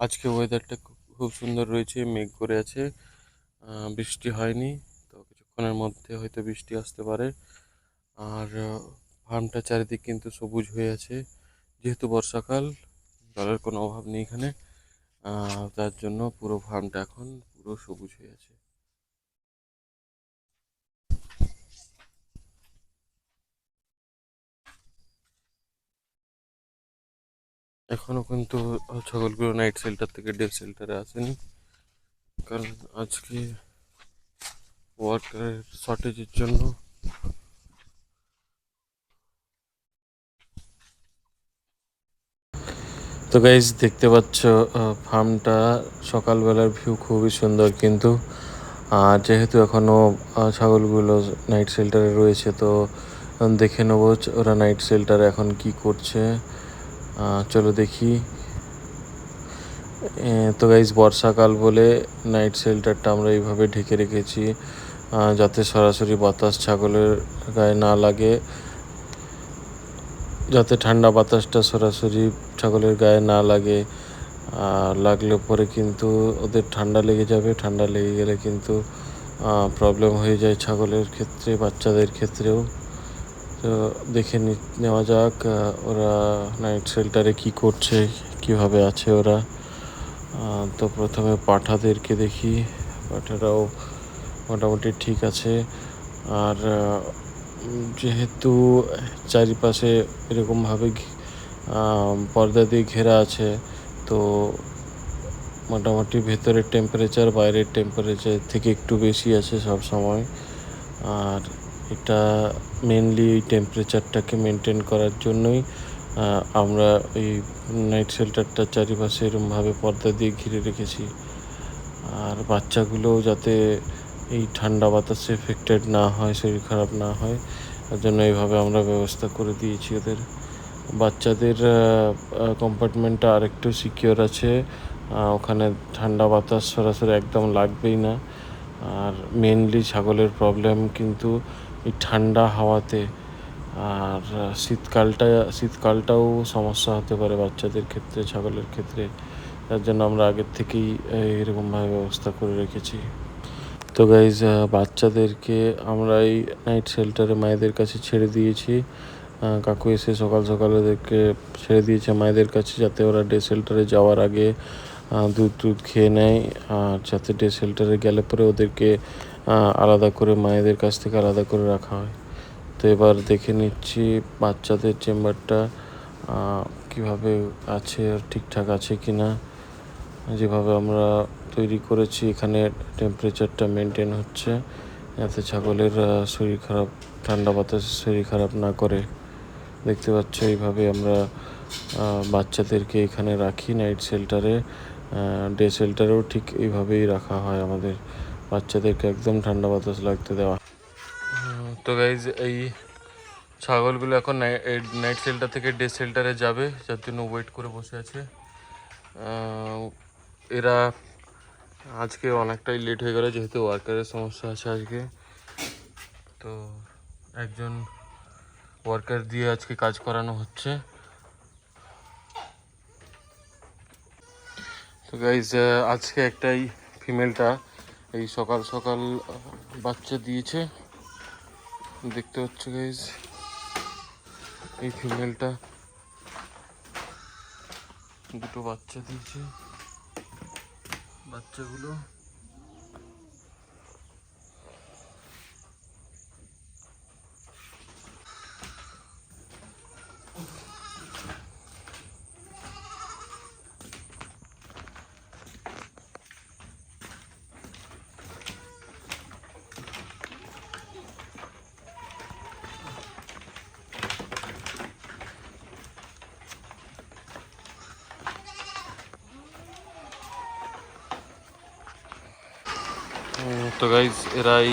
আজকে ওয়েদারটা খুব সুন্দর রয়েছে, মেঘ করে আছে। বৃষ্টি হয়নি, তো কিছুক্ষণের মধ্যে হয়তো বৃষ্টি আসতে পারে। আর ফার্মটা চারিদিক কিন্তু সবুজ হয়ে আছে। যেহেতু বর্ষাকাল, জলের কোনো অভাব নেই এখানে। তার জন্য পুরো ফার্মটা এখন পুরো সবুজ হয়ে আছে। এখনও কিন্তু ছাগলগুলো নাইট শেল্টার থেকে ডে শেল্টারে আসেনি। কারণ আজকে ওয়ার্কারের শর্টেজের জন্য তো গাইজ দেখতে পাচ্ছ ফার্মটা সকালবেলার ভিউ খুবই সুন্দর কিন্তু। আহ, যেহেতু এখনও ছাগলগুলো নাইট শেল্টারে রয়েছে তো দেখে নেব ওরা নাইট শেল্টারে এখন কি করছে। চলো দেখি। তো গাইজ বর্ষাকাল বলে নাইট শেল্টারটা আমরা এইভাবে ঢেকে রেখেছি যাতে সরাসরি বাতাস ছাগলের গায়ে না লাগে, যাতে ঠান্ডা বাতাসটা সরাসরি ছাগলের গায়ে না লাগে। আর লাগলে পরে কিন্তু ওদের ঠান্ডা লেগে যাবে, ঠান্ডা লেগে গেলে কিন্তু প্রবলেম হয়ে যায় ছাগলের ক্ষেত্রে, বাচ্চাদের ক্ষেত্রেও। তো দেখে নেওয়া যাক ওরা নাইট শেল্টারে কি করছে, কীভাবে আছে ওরা। তো প্রথমে পাঠাদেরকে দেখি, পাঠারাও মোটামুটি ঠিক আছে। আর যেহেতু চারিপাশে এরকমভাবে পর্দা দিয়ে ঘেরা আছে, তো মোটামুটি ভেতরের টেম্পারেচার বাইরের টেম্পারেচার থেকে একটু বেশি আছে সব সময় আর এটা মেনলি এই টেম্পারেচারটাকে মেনটেন করার জন্যই আমরা এই নাইট শেল্টারটার চারিপাশে এরমভাবে পর্দা দিয়ে ঘিরে রেখেছি। আর বাচ্চাগুলোও যাতে এই ঠান্ডা বাতাসে এফেক্টেড না হয়, শরীর খারাপ না হয়, তার জন্য এইভাবে আমরা ব্যবস্থা করে দিয়েছি ওদের। বাচ্চাদের কম্পার্টমেন্টটা আরেকটু সিকিওর আছে। ওখানে ঠান্ডা বাতাস সরাসরি একদম লাগবেই না। আর মেনলি ছাগলের প্রবলেম কিন্তু এই ঠান্ডা হাওয়াতে আর শীতকালটা, শীতকালটাও সমস্যা হতে পারে বাচ্চাদের ক্ষেত্রে, ছাগলের ক্ষেত্রে। তার জন্য আমরা আগের থেকেই এরকমভাবে ব্যবস্থা করে রেখেছি। তো গাইজ বাচ্চাদেরকে আমরা এই নাইট শেল্টারে মায়েদের কাছে ছেড়ে দিয়েছি। কাকু এসে সকাল সকাল ওদেরকে ছেড়ে দিয়েছে মায়েদের কাছে, যাতে ওরা ডে শেল্টারে যাওয়ার আগে দুধ টুধ খেয়ে নেয়। আর যাতে ডে শেল্টারে গেলে পরে ওদেরকে আলাদা করে মায়েদের কাছ থেকে আলাদা করে রাখা হয়। তো এবার দেখে নিচ্ছি বাচ্চাদের চেম্বারটা কীভাবে আছে আর ঠিকঠাক আছে কি না যেভাবে আমরা তৈরি করেছি, এখানে টেম্পারেচারটা মেনটেন হচ্ছে। যাতে ছাগলের শরীর খারাপ, ঠান্ডা বাতাসে শরীর খারাপ না করে। দেখতে পাচ্ছ এইভাবে আমরা বাচ্চাদেরকে এখানে রাখি নাইট শেল্টারে ডে শেল্টারেও ঠিক এইভাবেই রাখা হয় আমাদের বাচ্চাদেরকে একদম ঠান্ডা বাতাস লাগতে দেওয়া। তো গাইজ এই ছাগলগুলো এখন নাইট শেল্টার থেকে ডে শেল্টারে যাবে, যার জন্য ওয়েট করে বসে আছে। এরা আজকে অনেকটাই লেট হয়ে গেল, যেহেতু ওয়ার্কারের সমস্যা আছে আজকে। তো একজন ওয়ার্কার দিয়ে আজকে কাজ করানো হচ্ছে। গাইজ আজকে একটাই ফিমেলটা এই সকাল সকাল বাচ্চা দিয়েছে। দেখতে পাচ্ছ গাইজ এই ফিমেলটা দুটো বাচ্চা দিয়েছে। বাচ্চাগুলো তো গাইজ এরাই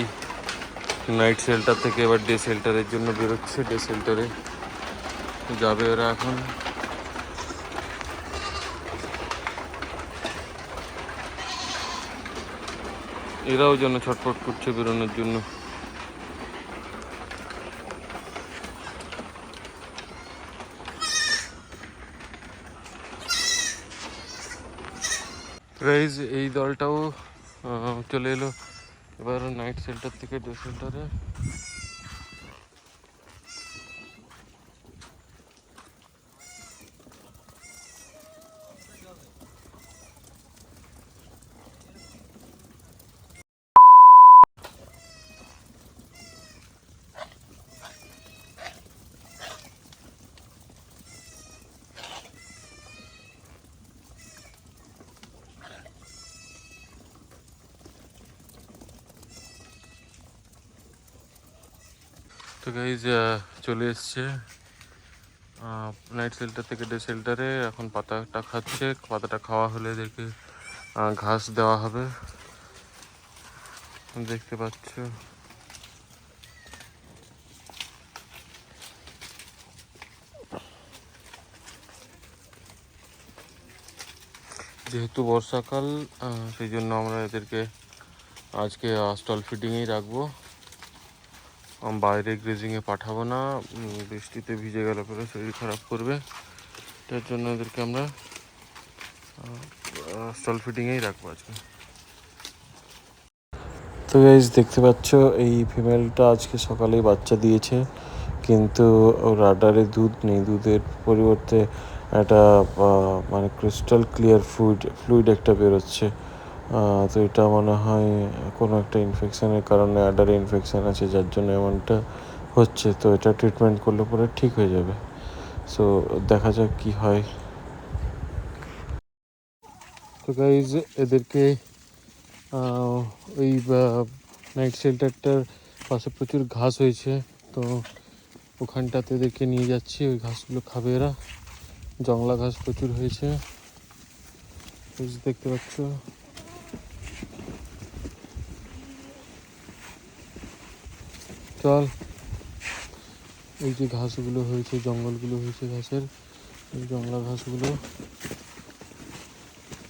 নাইট শেল্টার থেকে এবার ডে শেল্টারের জন্য বেরোচ্ছে ডে শেল্টারে যাবে ওরা এখন। এরাও যেন ছটফট করছে বেরোনোর জন্য। এই দলটাও চলে এলো। এবার নাইট সেল্টার থেকে ডে সেন্টারে তো গাইজ চলে এসছে। নাইট শেল্টার থেকে ডে শেল্টারে এখন পাতাটা খাচ্ছে। পাতাটা খাওয়া হলে এদেরকে ঘাস দেওয়া হবে। দেখতে পাচ্ছ। যেহেতু বর্ষাকাল সেই জন্য আমরা এদেরকে আজকে স্টল ফিডিংয়েই রাখব। বাইরে গ্রেজিংয়ে পাঠাবো না। বৃষ্টিতে ভিজে গেলে পরে শরীর খারাপ করবে। তার জন্য এদেরকে আমরা স্টল ফিটিংয়েই রাখব আজকে। তো গাইজ দেখতে পাচ্ছ, এই ফিমেলটা আজকে সকালেই বাচ্চা দিয়েছে। কিন্তু রাডারে দুধ নেই। দুধের পরিবর্তে একটা মানে ক্রিস্টাল ক্লিয়ার ফ্লুইড ফ্লুইড একটা বেরোচ্ছে। তো এটা মনে হয় কোনো একটা ইনফেকশানের কারণে অ্যাডারে ইনফেকশন আছে, যার জন্য এমনটা হচ্ছে। তো এটা ট্রিটমেন্ট করলে পরে ঠিক হয়ে যাবে। সো দেখা যাক কি হয়। তো গাইজ এদেরকে ওই নাইট শেল্টারটার পাশে প্রচুর ঘাস হয়েছে। তো ওখানটাতে এদেরকে নিয়ে যাচ্ছি। ওই ঘাসগুলো খাবে এরা। জংলা ঘাস প্রচুর হয়েছে। দেখতে পাচ্ছ? চল এই যে ঘাসগুলো হয়েছে, জঙ্গলগুলো হয়েছে ঘাসের, এই জংলা ঘাসগুলো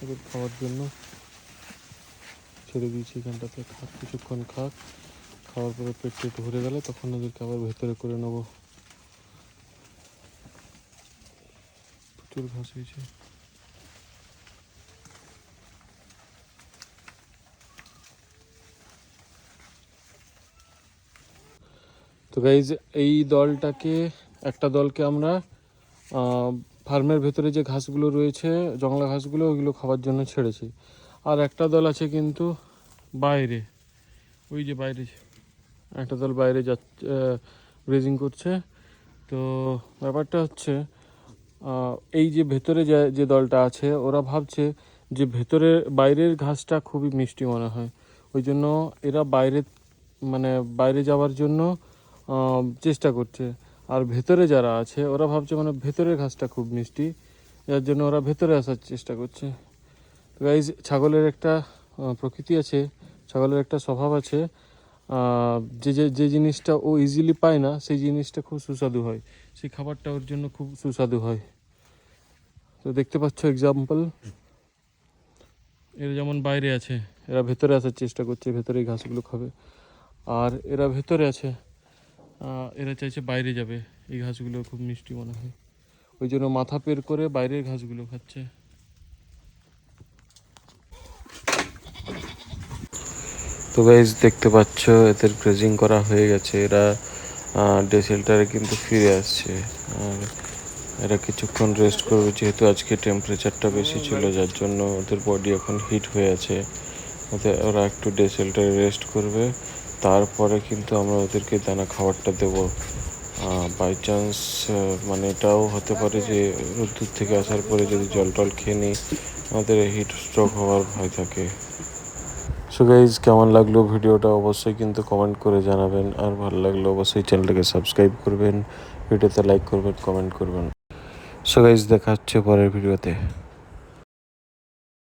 এদের খাওয়ার জন্য ছেড়ে দিয়েছি এখানটাতে। খাক, কিছুক্ষণ খাক, খাওয়ার পরে পেট টেট ভরে গেলে তখন ওদেরকে আবার ভেতরে করে নেব। প্রচুর ঘাস হয়েছে। তো গাইজ এই দলটাকে, একটা দলকে আমরা ফার্মের ভেতরে যে ঘাসগুলো রয়েছে, জংলা ঘাসগুলো, ওইগুলো খাওয়ার জন্য ছেড়েছি। আর একটা দল আছে কিন্তু বাইরে। ওই যে বাইরে একটা দল বাইরে যাচ্ছে গ্রেজিং করছে। তো ব্যাপারটা হচ্ছে এই যে ভেতরে যে দলটা আছে, ওরা ভাবছে যে ভেতরে, বাইরের ঘাসটা খুবই মিষ্টি মনে হয়। ওই জন্য এরা বাইরে মানে বাইরে যাওয়ার জন্য চেষ্টা করছে। আর ভেতরে যারা আছে, ওরা ভাবছে মানে ভেতরের ঘাসটা খুব মিষ্টি, যার জন্য ওরা ভেতরে আসার চেষ্টা করছে। গাইজ ছাগলের একটা প্রকৃতি আছে, ছাগলের একটা স্বভাব আছে। যে যে যে জিনিসটা ও ইজিলি পায় না, সেই জিনিসটা খুব সুস্বাদু হয়। সেই খাবারটা ওর জন্য খুব সুস্বাদু হয়। তো দেখতে পাচ্ছ এক্সাম্পল এরা যেমন বাইরে আছে, এরা ভেতরে আসার চেষ্টা করছে ভেতরে ঘাসগুলো খাবে। আর এরা ভেতরে আছে এরা চাইছে বাইরে যাবে। এই ঘাসগুলো খুব মিষ্টি মনে হয়। ওই জন্য মাথা পের করে বাইরের ঘাসগুলো খাচ্ছে। তো গাইজ দেখতে পাচ্ছ, এদের গ্রেজিং করা হয়ে গেছে। এরা ডে শেল্টারে কিন্তু ফিরে আসছে। আর এরা কিছুক্ষণ রেস্ট করবে, যেহেতু আজকে টেম্পারেচারটা বেশি ছিল, যার জন্য ওদের বডি এখন হিট হয়ে আছে। ওদের, ওরা একটু ডে শেল্টারে রেস্ট করবে। তারপরে কিন্তু আমরা ওদেরকে দানা খাবারটা দেবো। বাই চান্স মানে এটাও হতে পারে যে, রোদ্দুর থেকে আসার পরে যদি জল টল খেয়ে নিই, আমাদের হিট স্ট্রোক হওয়ার ভয় থাকে। সো গাইজ কেমন লাগল ভিডিওটা অবশ্যই কিন্তু কমেন্ট করে জানাবেন। আর ভালো লাগলে অবশ্যই চ্যানেলটাকে সাবস্ক্রাইব করবেন। ভিডিওতে লাইক করবেন কমেন্ট করবেন। সো গাইজ দেখা হচ্ছে পরের ভিডিওতে।